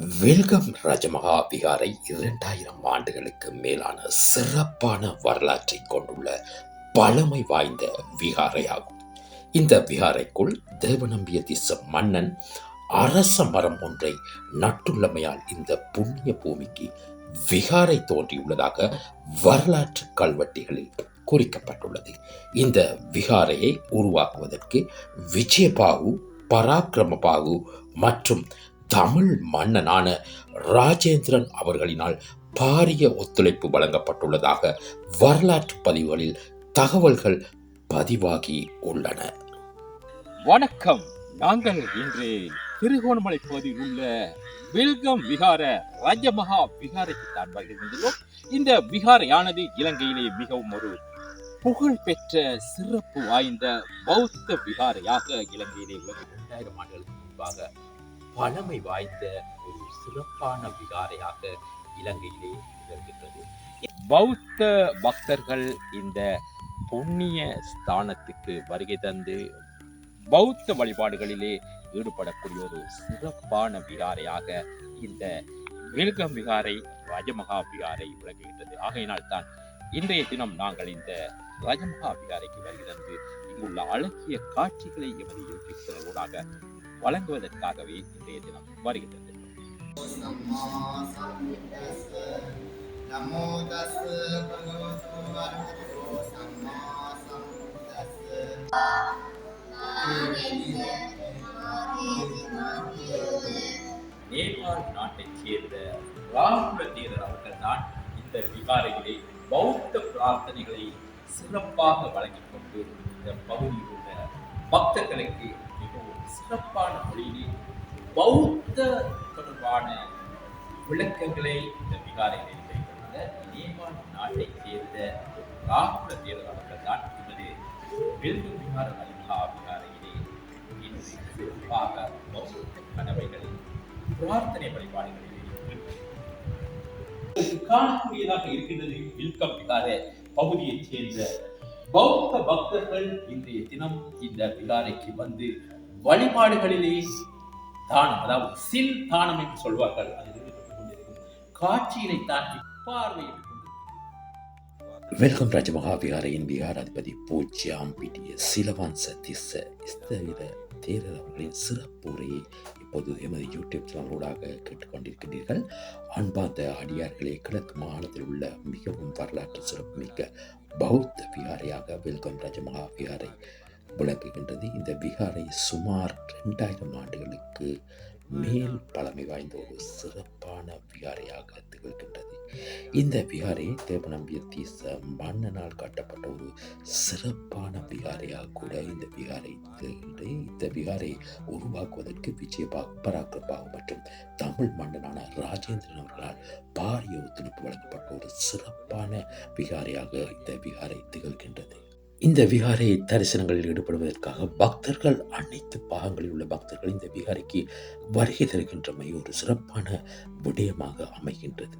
Welcome Rajamaha விகாரை இரண்டாயிரம் ஆண்டுகளுக்கு மேலான சிறப்பான வரலாற்றை கொண்டுள்ள பழமை வாய்ந்த விகாரையாகும் இந்த விகாரைக்குள் தேவநம்பிய திச மன்னன் அரச மரம் ஒன்றை நட்டுள்ளமையால் இந்த புண்ணிய பூமிக்கு விகாரை தோன்றியுள்ளதாக வரலாற்று கல்வெட்டிகளில் குறிக்கப்பட்டுள்ளது. இந்த விகாரையை உருவாக்குவதற்கு விஜயபாகு பராக்கிரமபாகு மற்றும் தமிழ் மன்னனான ராஜேந்திரன் அவர்களினால் பாரிய ஒத்துழைப்பு வழங்கப்பட்டுள்ளதாக வரலாற்று பதிவுகளில் தகவல்கள் பதிவாகி உள்ளன. வணக்கம். நாங்கள் இன்று திருகோணமலை பகுதியில் உள்ள வில்கம் விகார ராஜமகா விகாரைக்கு தான் வருகின்றோம் இந்த விகாரையானது இலங்கையிலே மிகவும் ஒரு புகழ்பெற்ற சிறப்பு வாய்ந்த பௌத்த விகாரையாக இலங்கையிலே உலக இரண்டாயிரம் ஆண்டுகளுக்கு முன்பாக பழமை வாய்ந்த ஒரு சிறப்பான விகாரையாக இலங்கையிலே விளங்குகிறது பௌத்த பக்தர்கள் இந்த புண்ணிய ஸ்தானத்துக்கு வருகை தந்து பௌத்த வழிபாடுகளிலே ஈடுபடக்கூடிய ஒரு சிறப்பான விகாரையாக இந்த வில்கம் விகாரை ராஜமகா விகாரை விளங்குகின்றது. ஆகையினால் தான் இன்றைய தினம் நாங்கள் இந்த ராஜமகா விகாரைக்கு வருகை தந்து இங்குள்ள அழகிய காட்சிகளை எமது யூடியூப் சேனலூடாக வழங்குவதற்காகவே இன்றைய தினம் வருகின்றது. நமோ நேபாள் நாட்டைச் சேர்ந்த ராகுல தேரர் அவர்கள் தான் இந்த விகாரையிலே பௌத்த பிரார்த்தனைகளை சிறப்பாக வழங்கிக் கொண்டு இந்த பகுதியில் உள்ள பக்தர்களை சிறப்பான மொழியிலே பௌத்த தொடர்பான விளக்கங்களை இந்த விகாரைகளில் வைத்துள்ள நேபாள் நாட்டைச் சேர்ந்த ராகுல தேரர் அவர்கள் தான் இவரது வெல்கு விகார மலிகா விகாரையிலே இன்று சிறப்பாக பௌத்த கடமைகள் பிரார்த்தனை வழிபாடுகளில் காணக்கூடியதாக இருக்கின்றது வில்கம் விகார பகுதியைச் சேர்ந்த பௌத்த பக்தர்கள் இன்றைய தினம் இந்த விகாரைக்கு வந்து வழிபாடுகளிலே தானம் அதாவது சில் தானம் என்று சொல்வார்கள். அதில் ஈடுபட்டுக் கொண்டிருக்கும். காட்சியினை வெல்கம் ராஜமகாவிகார விகாரையின் விகாராதிபதி பூஜ்யாம் பிடிய சிலவான் சத்திச இஸ்தவித தேரர் அவர்களின் சிறப்பு உரையை இப்போது எமது யூடியூப் சேனலூடாக கேட்டுக்கொண்டிருக்கின்றீர்கள் அன்பார்ந்த அடியார்களே கிழக்கு மாகாணத்தில் உள்ள மிகவும் வரலாற்று சிறப்புமிக்க பௌத்த விகாரையாக வெல்கம் ராஜமகா விகாரை விளங்குகின்றது இந்த விகாரை சுமார் ரெண்டாயிரம் ஆண்டுகளுக்கு மேல் பழமை வாய்ந்த ஒரு சிறப்பான விகாரையாக திகழ்கின்றது. இந்த விகாரை தேவநம்பிய தீச மன்னனால் கட்டப்பட்ட ஒரு சிறப்பான விகாரையாக கூட இந்த விகாரை திகழ்கின்றது. இந்த விகாரை உருவாக்குவதற்கு விஜயபாகு பராக்கிரபாகு மற்றும் தமிழ் மன்னனான ராஜேந்திரன் அவர்களால் பாரிய ஒத்துழைப்பு வழங்கப்பட்ட ஒரு சிறப்பான விகாரையாக இந்த விகாரை திகழ்கின்றது. இந்த விகாரை தரிசனங்களில் ஈடுபடுவதற்காக பக்தர்கள் அனைத்து பாகங்களில் உள்ள பக்தர்கள் இந்த விகாரைக்கு வருகை தருகின்றமை ஒரு சிறப்பான விடயமாக அமைகின்றது.